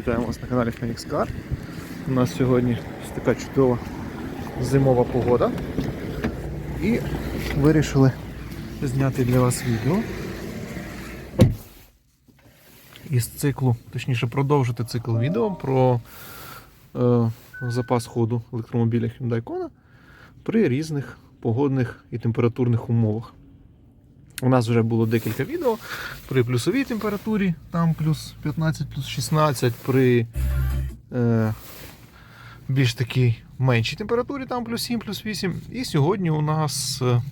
Вітаємо вас на каналі Phoenix Car. У нас сьогодні така чудова зимова погода. І вирішили зняти для вас відео із циклу, точніше продовжити цикл відео про е, запас ходу електромобіля Hyundai Kona при різних погодних і температурних умовах. У нас вже було декілька відео при плюсовій температурі, там плюс 15, плюс 16, при е, більш такій меншій температурі, там плюс 7, плюс 8. І сьогодні у нас е,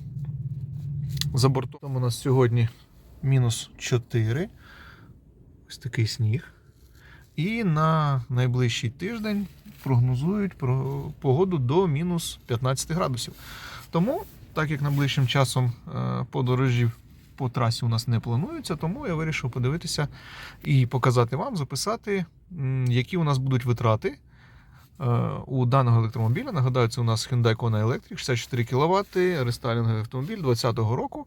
за бортом у нас сьогодні мінус 4. Ось такий сніг. І на найближчий тиждень прогнозують про погоду до мінус 15 градусів. Тому, так як найближчим часом е, подорожі по трасі у нас не плануються, тому я вирішив подивитися і показати вам, записати, які у нас будуть витрати е, у даного електромобіля. Нагадаю, це у нас Hyundai Kona Electric, 64 кВт, рестайлінговий автомобіль 2020 року.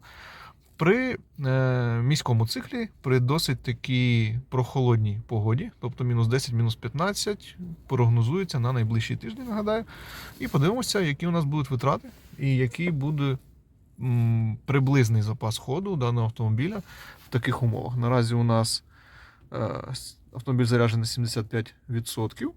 При е, міському циклі, при досить такій прохолодній погоді, тобто мінус 10, мінус 15, прогнозується на найближчий тиждень, нагадаю. І подивимося, які у нас будуть витрати і який буде м, приблизний запас ходу даного автомобіля в таких умовах. Наразі у нас е, автомобіль заряджений 75%.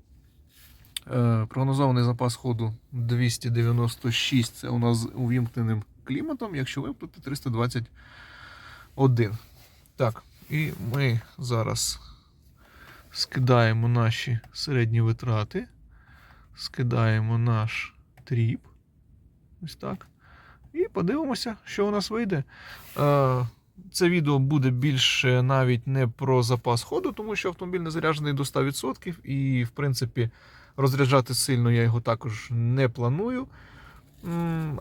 Е, прогнозований запас ходу 296, це у нас увімкненим кліматом, якщо виплати 321. Так, і ми зараз скидаємо наші середні витрати, скидаємо наш тріп. Ось так. І подивимося, що у нас вийде. Е, Це відео буде більше навіть не про запас ходу, тому що автомобіль не заряджений до 100%, і, в принципі, розряджати сильно я його також не планую.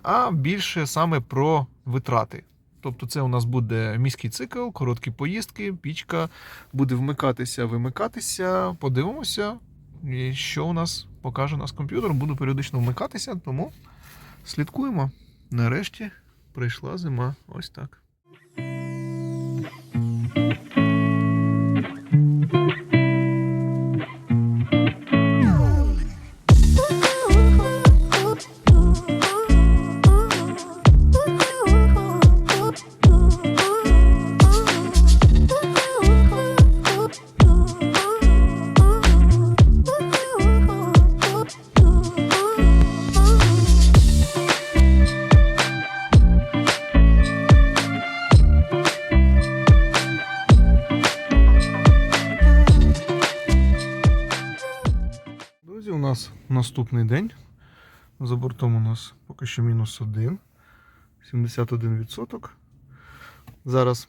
А більше саме про витрати. Тобто, це у нас буде міський цикл, короткі поїздки, пічка буде вмикатися, вимикатися. Подивимося, що у нас покаже нас комп'ютер. Буду періодично вмикатися, тому слідкуємо. Нарешті прийшла зима. Ось так. Наступний день. За бортом у нас поки що мінус 1, 71%. Зараз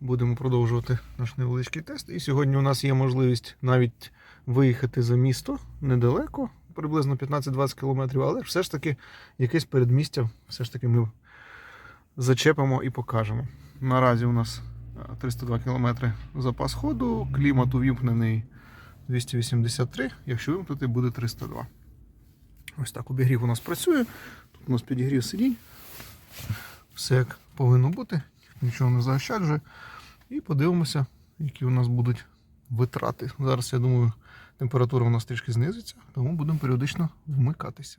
будемо продовжувати наш невеличкий тест. І сьогодні у нас є можливість навіть виїхати за місто недалеко, приблизно 15-20 км, але все ж таки якесь передмістя все ж таки ми зачепимо і покажемо. Наразі у нас 302 км запас ходу, клімат увімкнений 283, якщо вимкнути, буде 302. Ось так обігрів у нас працює. Тут у нас підігрів сидінь. Все як повинно бути, нічого не заощаджує. І подивимося, які у нас будуть витрати. Зараз, я думаю, температура у нас трішки знизиться, тому будемо періодично вмикатися.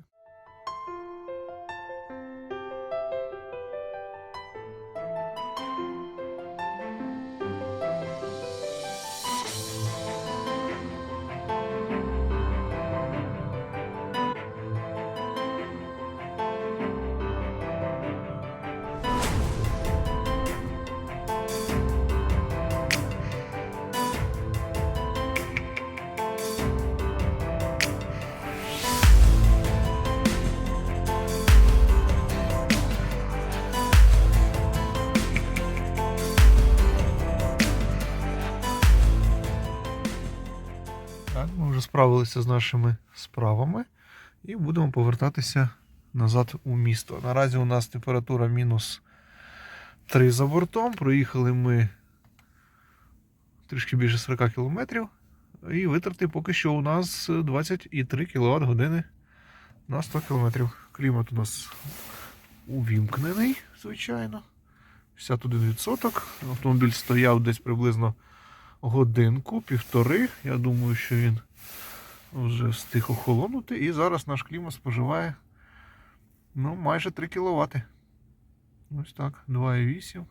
Справилися з нашими справами і будемо повертатися назад у місто. Наразі у нас температура мінус 3 за бортом. Проїхали ми трішки більше 40 кілометрів. І витрати поки що у нас 23 кВт години на 100 км. Клімат у нас увімкнений, звичайно. 61%. Автомобіль стояв десь приблизно годинку, півтори. Я думаю, що він вже встиг охолонути. І зараз наш клімат споживає ну, майже 3 кВт. Ось так, 2,8.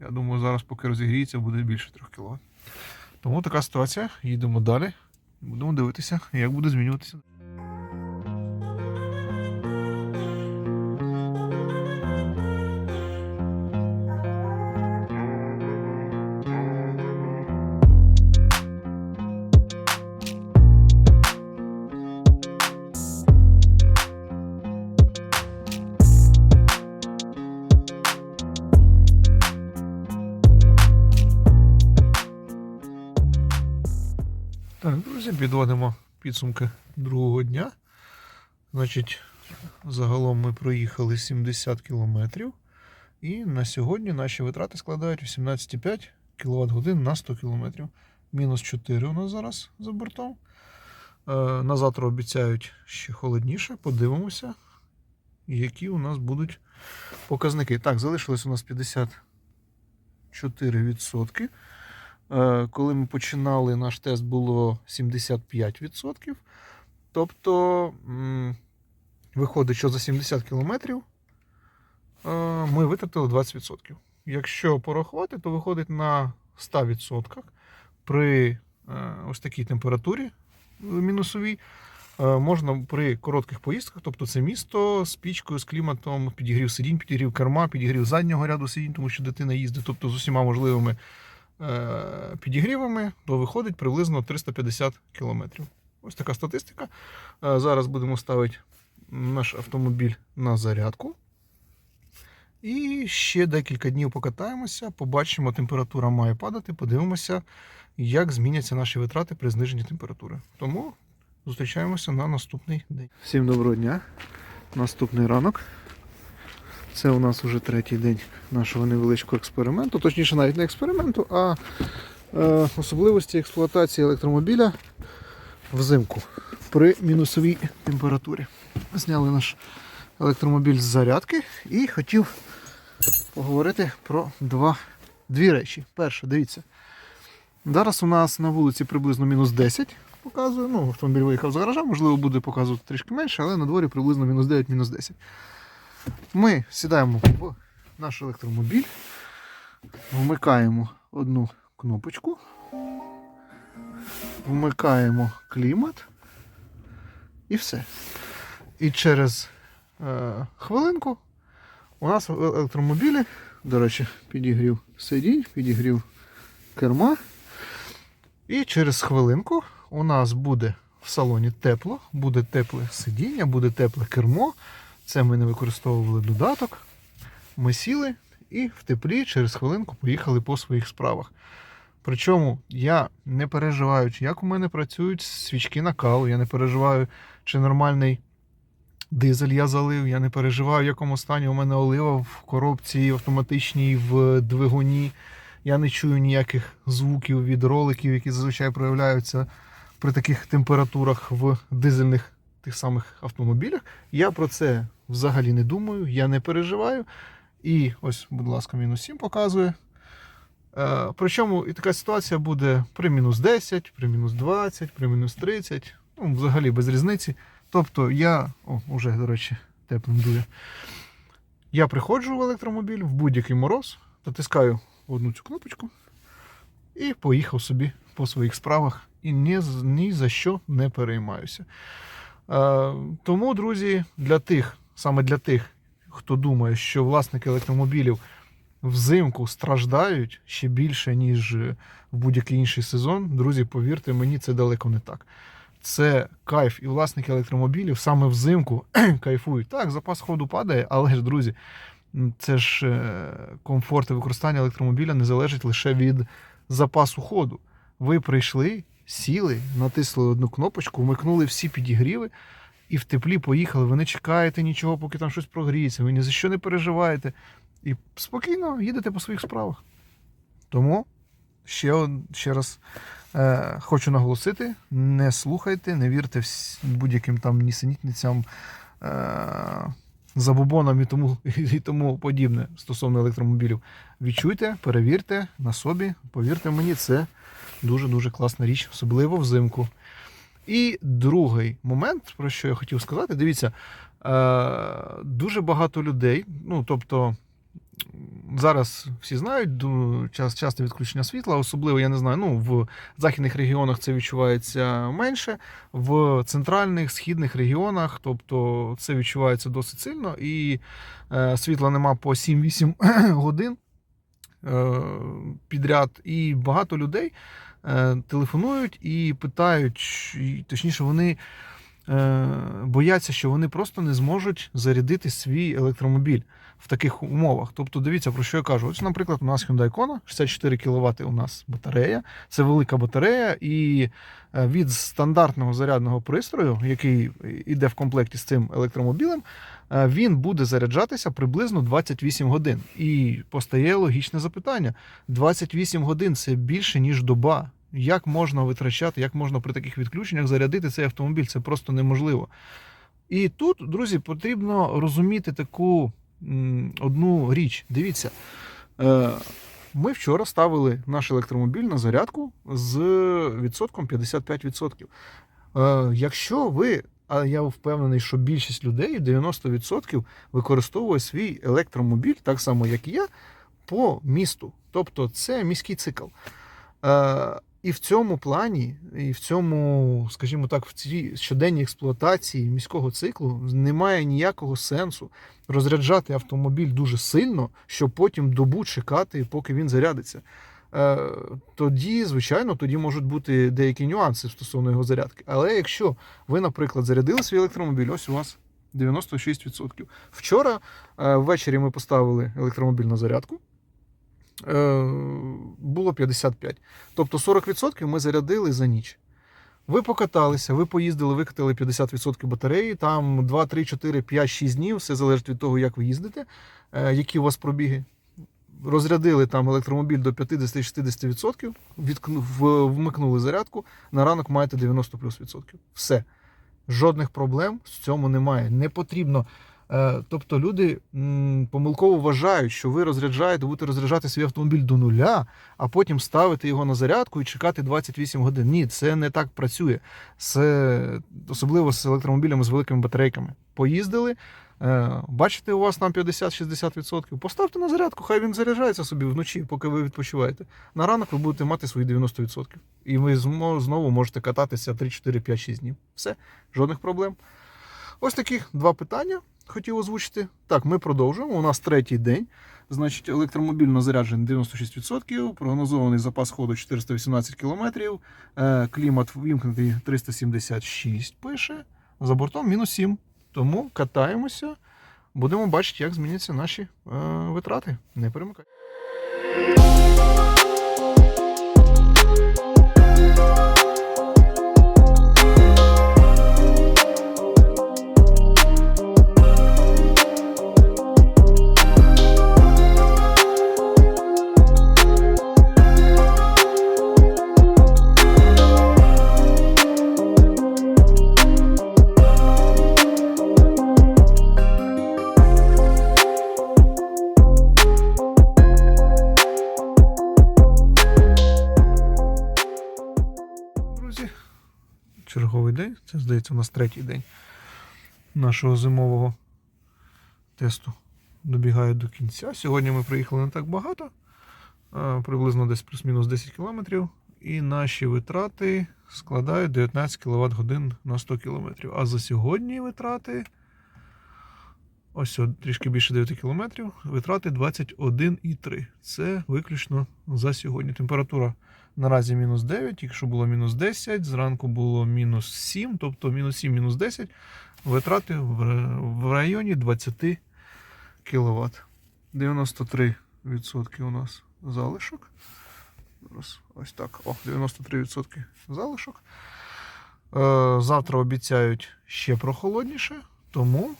Я думаю, зараз, поки розігріється, буде більше 3 кВт. Тому така ситуація. Їдемо далі. Будемо дивитися, як буде змінюватися. Підводимо підсумки другого дня. Значить, загалом ми проїхали 70 кілометрів. І на сьогодні наші витрати складають 18,5 кВт годин на 100 км. Мінус 4 у нас зараз за бортом. Е, на завтра обіцяють ще холодніше. Подивимося, які у нас будуть показники. Так, залишилось у нас 54%. Е, Коли ми починали наш тест, було 75%. Тобто виходить, що за 70 кілометрів е, ми витратили 20%. Якщо порахувати, то виходить на 100% при е, ось такій температурі мінусовій. Можна при коротких поїздках, тобто це місто з пічкою, з кліматом, підігрів сидінь, підігрів керма, підігрів заднього ряду сидінь, тому що дитина їздить, тобто з усіма можливими підігрівами, то виходить приблизно 350 кілометрів. Ось така статистика. Е, Зараз будемо ставити наш автомобіль на зарядку. І ще декілька днів покатаємося, побачимо, температура має падати, подивимося, як зміняться наші витрати при зниженні температури. Тому зустрічаємося на наступний день. Всім доброго дня. Наступний ранок. Це у нас вже третій день нашого невеличкого експерименту. Точніше, навіть не експерименту, а е, особливості експлуатації електромобіля взимку при мінусовій температурі. Зняли наш електромобіль з зарядки і хотів поговорити про два, дві речі. Перше, дивіться. Зараз у нас на вулиці приблизно мінус 10 показує. Ну, автомобіль виїхав з гаража, можливо, буде показувати трішки менше, але на дворі приблизно мінус 9, мінус 10. Ми сідаємо в наш електромобіль, вмикаємо одну кнопочку, вмикаємо клімат і все. І через е, хвилинку у нас в електромобілі, до речі, підігрів сидінь, підігрів керма. І через хвилинку у нас буде в салоні тепло, буде тепле сидіння, буде тепле кермо. Це ми не використовували додаток. Ми сіли і в теплі через хвилинку поїхали по своїх справах. Причому я не переживаю, як у мене працюють свічки накалу, я не переживаю, чи нормальний дизель я залив, я не переживаю, в якому стані у мене олива в коробці автоматичній, в двигуні. Я не чую ніяких звуків від роликів, які зазвичай проявляються при таких температурах в дизельних тих самих автомобілях. Я про це взагалі не думаю, я не переживаю. І ось, будь ласка, мінус 7 показує. Е, Причому і така ситуація буде при мінус 10, при мінус 20, при мінус 30, ну, взагалі без різниці. Тобто я, о, уже, до речі, теплим дує. Я приходжу в електромобіль в будь-який мороз, натискаю одну цю кнопочку і поїхав собі по своїх справах і ні, ні за що не переймаюся. Е, тому, друзі, для тих, саме для тих, хто думає, що власники електромобілів взимку страждають ще більше, ніж в будь-який інший сезон, друзі, повірте мені, це далеко не так. Це кайф, і власники електромобілів саме взимку кайфують. Так, запас ходу падає, але ж, друзі, це ж е, комфорт і використання електромобіля не залежить лише від запасу ходу. Ви прийшли, сіли, натисли одну кнопочку, вмикнули всі підігріви і в теплі поїхали. Ви не чекаєте нічого, поки там щось прогріється, ви ні за що не переживаєте. І спокійно їдете по своїх справах. Тому ще, ще раз е, хочу наголосити: не слухайте, не вірте будь-яким там нісенітницям, е, забобонам і тому, і тому подібне стосовно електромобілів. Відчуйте, перевірте на собі, повірте мені, це дуже-дуже класна річ, особливо взимку. І другий момент, про що я хотів сказати, дивіться, е, дуже багато людей, ну тобто. Зараз всі знають час, часто відключення світла, особливо я не знаю. Ну в західних регіонах це відчувається менше, в центральних східних регіонах, тобто це відчувається досить сильно, і е, світла нема по 7-8 годин е, підряд. І багато людей телефонують і питають, і, точніше, вони е, бояться, що вони просто не зможуть зарядити свій електромобіль в таких умовах. Тобто, дивіться, про що я кажу. Ось, наприклад, у нас Hyundai Kona, 64 кВт у нас батарея. Це велика батарея, і е, від стандартного зарядного пристрою, який йде в комплекті з цим електромобілем, е, він буде заряджатися приблизно 28 годин. І постає логічне запитання: 28 годин це більше, ніж доба. Як можна витрачати, як можна при таких відключеннях зарядити цей автомобіль? Це просто неможливо. І тут, друзі, потрібно розуміти таку одну річ. Дивіться, е, ми вчора ставили наш електромобіль на зарядку з відсотком 55%. Е, Якщо ви, а я впевнений, що більшість людей, 90%, використовує свій електромобіль, так само як і я, по місту. Тобто це міський цикл. І в цьому плані, і в цьому, скажімо так, в цій щоденній експлуатації міського циклу немає ніякого сенсу розряджати автомобіль дуже сильно, щоб потім добу чекати, поки він зарядиться. Е, Тоді, звичайно, тоді можуть бути деякі нюанси стосовно його зарядки. Але якщо ви, наприклад, зарядили свій електромобіль, ось у вас 96%. Вчора е, ввечері ми поставили електромобіль на зарядку. Е, було 55. Тобто 40% ми зарядили за ніч. Ви покаталися, ви поїздили, викатали 50% батареї, там 2, 3, 4, 5, 6 днів, все залежить від того, як ви їздите, е, які у вас пробіги. Розрядили там електромобіль до 50-60%, відкну- вмикнули зарядку, на ранок маєте 90 плюс відсотків. Все. Жодних проблем з цьому немає. Не потрібно. Е, Тобто люди помилково вважають, що ви розряджаєте, будете розряджати свій автомобіль до нуля, а потім ставити його на зарядку і чекати 28 годин. Ні, це не так працює. Це особливо з електромобілями з великими батарейками. Поїздили, е, бачите, у вас там 50-60%. Поставте на зарядку, хай він заряджається собі вночі, поки ви відпочиваєте. На ранок ви будете мати свої 90%. І ви знову можете кататися 3, 4, 5, 6 днів. Все, жодних проблем. Ось такі два питання хотів озвучити. Так, ми продовжуємо. У нас третій день. Значить, електромобільно заряджений 96%, прогнозований запас ходу 418 км, е, клімат вимкнутий 376 пише, за бортом мінус 7. Тому катаємося, будемо бачити, як зміняться наші е, витрати. Не перемикайте. Це, здається, у нас третій день нашого зимового тесту добігає до кінця. Сьогодні ми приїхали не так багато, приблизно десь плюс-мінус 10 кілометрів. І наші витрати складають 19 кВт годин на 100 км. А за сьогодні витрати. Ось трішки більше 9 кілометрів. Витрати 21,3. Це виключно за сьогодні. Температура наразі мінус 9, тільки що було мінус 10, зранку було мінус 7, тобто мінус 7, мінус 10. Витрати в районі 20 кВт. 93% у нас залишок. Ось так. О, 93% залишок. Е, Завтра обіцяють ще прохолодніше, тому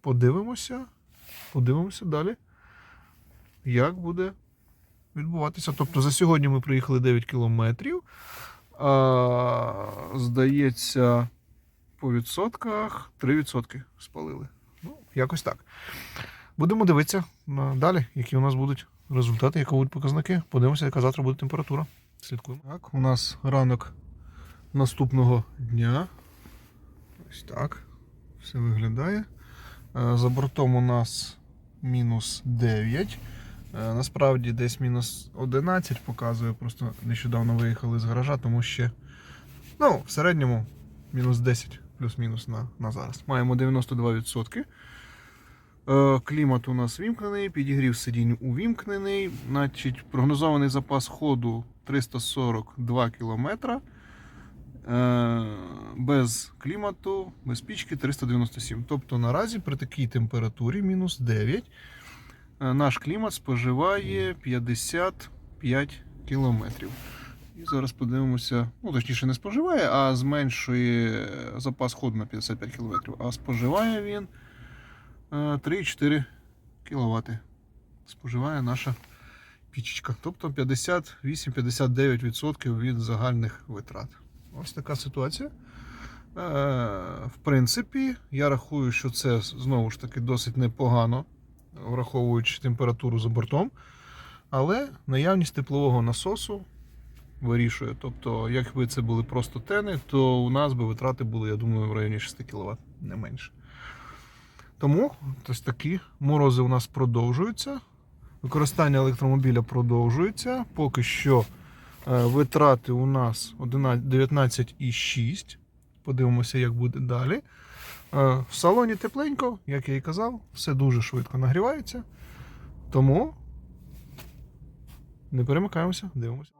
подивимося, подивимося далі, як буде відбуватися. Тобто за сьогодні ми приїхали 9 кілометрів. А, здається, по відсотках 3% спалили. Ну, якось так. Будемо дивитися далі, які у нас будуть результати, які будуть показники. Подивимося, яка завтра буде температура. Слідкуємо. Так, у нас ранок наступного дня. Ось так. Все виглядає. Е, За бортом у нас мінус 9. Е, Насправді десь мінус 11 показує. Просто нещодавно виїхали з гаража, тому ще ну, в середньому мінус 10 плюс-мінус на, на зараз. Маємо 92%. Е, Клімат у нас вімкнений, підігрів сидінь увімкнений. Значить, прогнозований запас ходу 342 км. Без клімату, без пічки 397. Тобто наразі при такій температурі мінус 9 е, наш клімат споживає 55 км. І зараз подивимося, ну точніше не споживає, а зменшує запас ходу на 55 км. А споживає він е, 3,4 кВт. Споживає наша пічечка. Тобто 58-59% від загальних витрат. Ось така ситуація. Е, В принципі, я рахую, що це знову ж таки досить непогано, враховуючи температуру за бортом. Але наявність теплового насосу вирішує. Тобто, якби це були просто тени, то у нас би витрати були, я думаю, в районі 6 кВт, не менше. Тому ось такі морози у нас продовжуються. Використання електромобіля продовжується. Поки що е, витрати у нас 11 19,6. Подивимося, як буде далі. Е, В салоні тепленько, як я і казав, все дуже швидко нагрівається. Тому не перемикаємося, дивимося.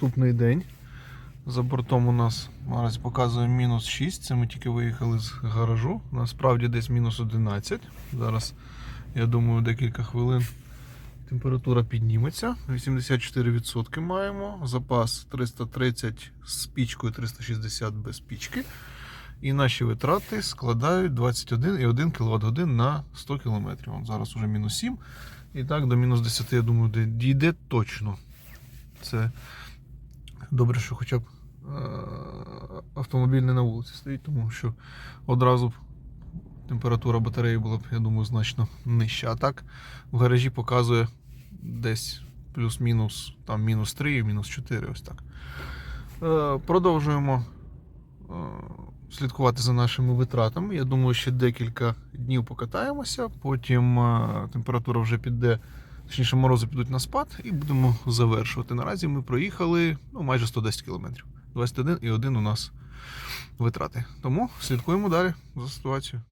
Наступний день. За бортом у нас наразі показує мінус 6. Це ми тільки виїхали з гаражу. Насправді десь мінус 11. Зараз, я думаю, декілька хвилин температура підніметься. 84% маємо. Запас 330 з пічкою, 360 без пічки. І наші витрати складають 21,1 кВт на 100 км. От Зараз уже мінус 7. І так до мінус 10, я думаю, дійде точно. Це добре, що хоча б е, автомобіль не на вулиці стоїть, тому що одразу б температура батареї була б, я думаю, значно нижча. А так в гаражі показує десь плюс-мінус там мінус 3, мінус 4, ось так. Е, Продовжуємо е, слідкувати за нашими витратами. Я думаю, ще декілька днів покатаємося, потім температура вже піде, точніше, морози підуть на спад і будемо завершувати. Наразі ми проїхали ну, майже 110 км. 21,1 у нас витрати. Тому слідкуємо далі за ситуацією.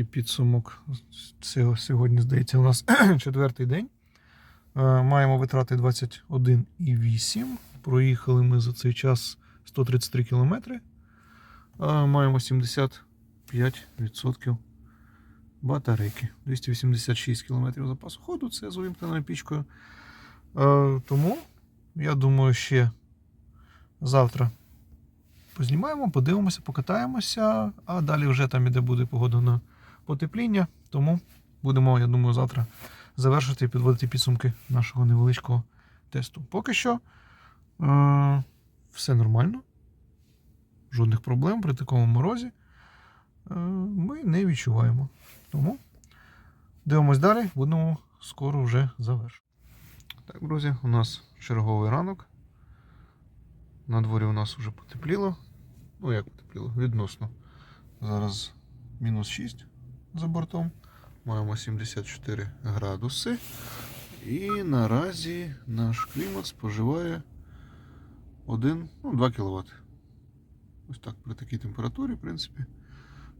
Невеличкий підсумок. Сьогодні, здається, у нас четвертий день. Е, Маємо витрати 21,8. Проїхали ми за цей час 133 кілометри. Е, Маємо 75% батарейки. 286 км запасу ходу. Це з увімкненою пічкою. Е, Тому, я думаю, ще завтра познімаємо, подивимося, покатаємося, а далі вже там іде буде погода на потепління. Тому будемо, я думаю, завтра завершити і підводити підсумки нашого невеличкого тесту. Поки що е- все нормально, жодних проблем при такому морозі е- ми не відчуваємо. Тому дивимось далі, будемо скоро вже завершувати. Так, друзі, у нас черговий ранок. На дворі у нас вже потепліло. Ну, як потепліло? Відносно. Зараз мінус 6 за бортом. Маємо 74 градуси. І наразі наш клімат споживає 1, ну, 2 кВт. Ось так при такій температурі, в принципі,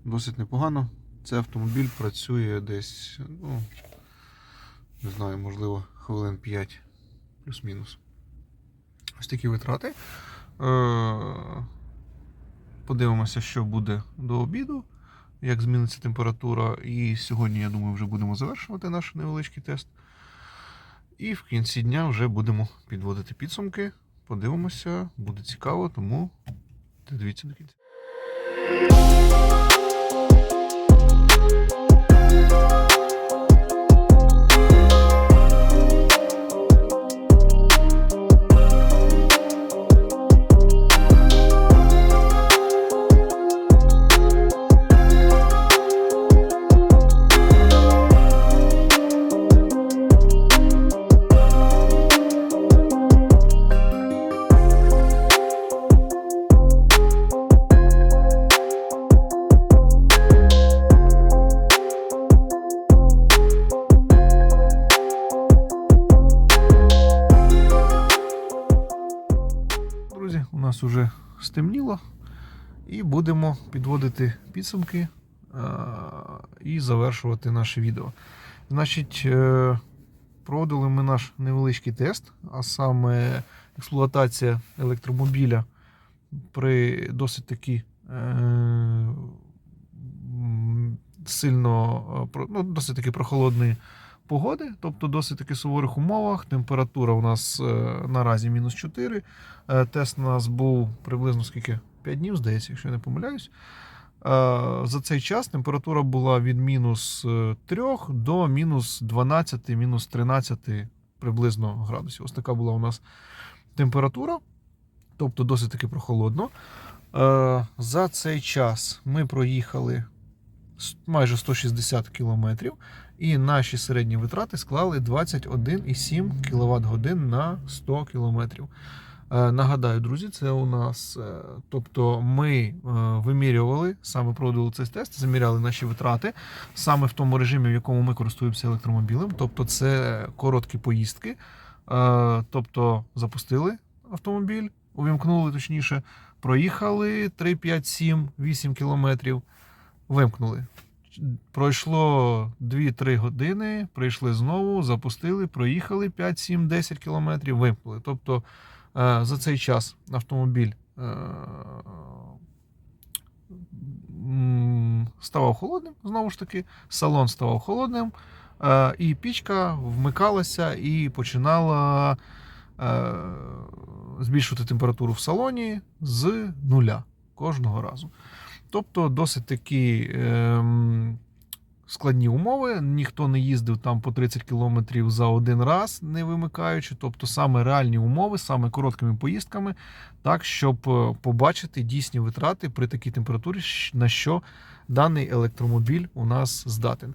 досить непогано. Цей автомобіль працює десь, ну, не знаю, можливо, хвилин 5 плюс-мінус. Ось такі витрати. Е, Подивимося, що буде до обіду, як зміниться температура. І сьогодні, я думаю, вже будемо завершувати наш невеличкий тест. І в кінці дня вже будемо підводити підсумки. Подивимося, буде цікаво, тому дивіться до кінця. І будемо підводити підсумки е, і завершувати наше відео. Значить, е, проводили ми наш невеличкий тест, а саме експлуатація електромобіля при досить таки е, сильно ну, досить таки прохолодної погоди, тобто досить таки суворих умовах. Температура у нас наразі мінус 4. Е, Тест у нас був приблизно скільки? 5 днів, здається, якщо я не помиляюсь. Е, За цей час температура була від мінус 3 до мінус 12, мінус 13 приблизно градусів. Ось така була у нас температура, тобто досить таки прохолодно. Е, За цей час ми проїхали майже 160 кілометрів, і наші середні витрати склали 21,7 кВт годин на 100 кілометрів. Е, Нагадаю, друзі, це у нас. е, Тобто ми е, вимірювали, саме проводили цей тест, заміряли наші витрати саме в тому режимі, в якому ми користуємося електромобілем. Тобто, це короткі поїздки. Тобто запустили автомобіль, увімкнули точніше, проїхали 3, 5, 7, 8 кілометрів, вимкнули. Пройшло 2-3 години, прийшли знову, запустили, проїхали 5, 7, 10 кілометрів, вимкнули. Тобто за цей час автомобіль е, ставав холодним, знову ж таки, салон ставав холодним, е, і пічка вмикалася і починала е, збільшувати температуру в салоні з нуля кожного разу. Тобто досить такі ем, складні умови. Ніхто не їздив там по 30 кілометрів за один раз, не вимикаючи. Тобто саме реальні умови, саме короткими поїздками, так, щоб е, побачити дійсні витрати при такій температурі, на що даний електромобіль у нас здатен.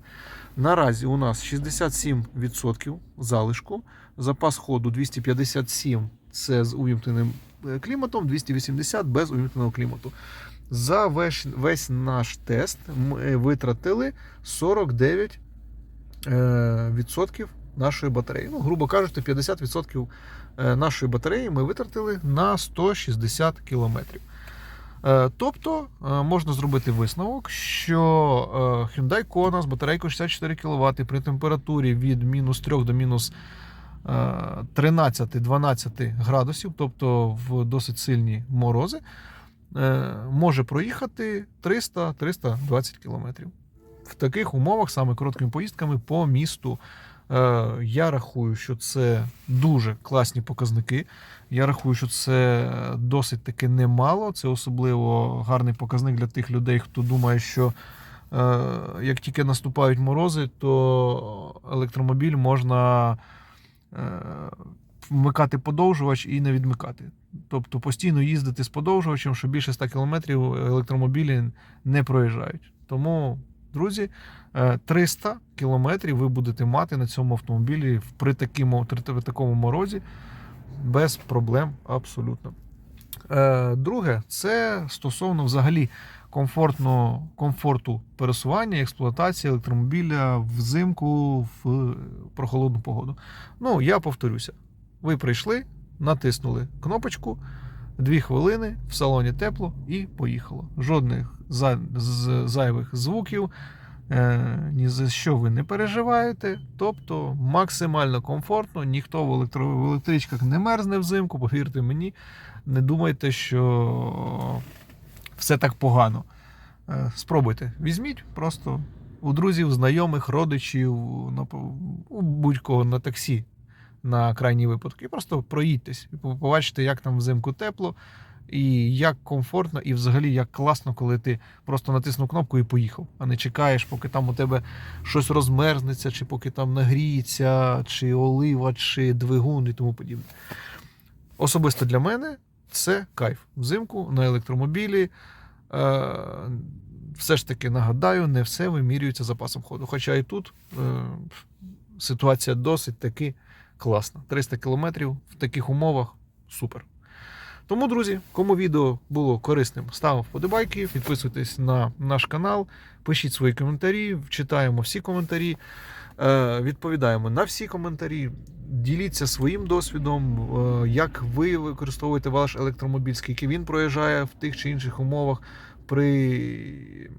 Наразі у нас 67% залишку, запас ходу 257 це з увімкненим е, кліматом, 280 без увімкненого клімату. За весь, весь наш тест ми витратили 49 е, нашої батареї. Ну, грубо кажучи, 50% е, нашої батареї ми витратили на 160 кілометрів. Е, Тобто можна зробити висновок, що Hyundai Kona з батарейкою 64 кВт при температурі від мінус 3 до мінус е, 13-12 градусів, тобто в досить сильні морози, може проїхати 300-320 кілометрів. В таких умовах, саме короткими поїздками по місту, е, я рахую, що це дуже класні показники. Я рахую, що це досить таки немало. Це особливо гарний показник для тих людей, хто думає, що е, як тільки наступають морози, то електромобіль можна е, вмикати подовжувач і не відмикати. Тобто постійно їздити з подовжувачем, що більше 100 км електромобілі не проїжджають. Тому друзі, е, 300 кілометрів ви будете мати на цьому автомобілі при, такому, при такому морозі без проблем абсолютно. Е, Друге, це стосовно взагалі комфортно, комфорту пересування експлуатації електромобіля взимку в прохолодну погоду. Ну, я повторюся: ви прийшли, натиснули кнопочку, дві хвилини, в салоні тепло і поїхало. Жодних з- зайвих звуків. Е, ні за що ви не переживаєте, тобто максимально комфортно, ніхто в, електро... в електричках не мерзне взимку, повірте мені, не думайте, що все так погано. Е, Спробуйте, візьміть просто у друзів, знайомих, родичів, у будь-кого на таксі на крайній випадок. І просто проїдьтесь і побачите, як там взимку тепло, і як комфортно, і взагалі як класно, коли ти просто натиснув кнопку і поїхав, а не чекаєш, поки там у тебе щось розмерзнеться, чи поки там нагріється, чи олива, чи двигун і тому подібне. Особисто для мене це кайф. Взимку на електромобілі. Е, все ж таки нагадаю, не все вимірюється запасом ходу. Хоча і тут е, ситуація досить таки класна. 300 кілометрів в таких умовах супер. Тому, друзі, кому відео було корисним, ставимо вподобайки, підписуйтесь на наш канал, пишіть свої коментарі, читаємо всі коментарі, е, відповідаємо на всі коментарі. Діліться своїм досвідом, е, як ви використовуєте ваш електромобіль, скільки він проїжджає в тих чи інших умовах при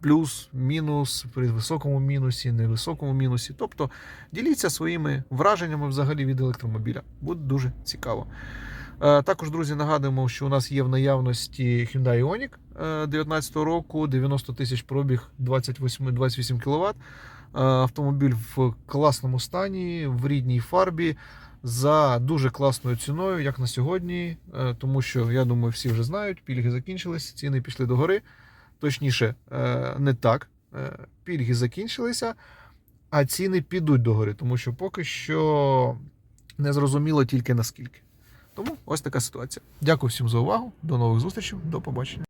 плюс, мінус, при високому мінусі, невисокому мінусі. Тобто діліться своїми враженнями взагалі від електромобіля. Буде дуже цікаво. Е, Також, друзі, нагадуємо, що у нас є в наявності Hyundai Ioniq 2019 року, 90 тисяч пробіг, 28, 28 кВт. Автомобіль в класному стані, в рідній фарбі, за дуже класною ціною, як на сьогодні. Е, Тому що, я думаю, всі вже знають, пільги закінчились, ціни пішли догори. Точніше, е, не так. Е, Пільги закінчилися, а ціни підуть догори, тому що поки що не зрозуміло тільки наскільки. Тому ось така ситуація. Дякую всім за увагу. До нових зустрічей, до побачення.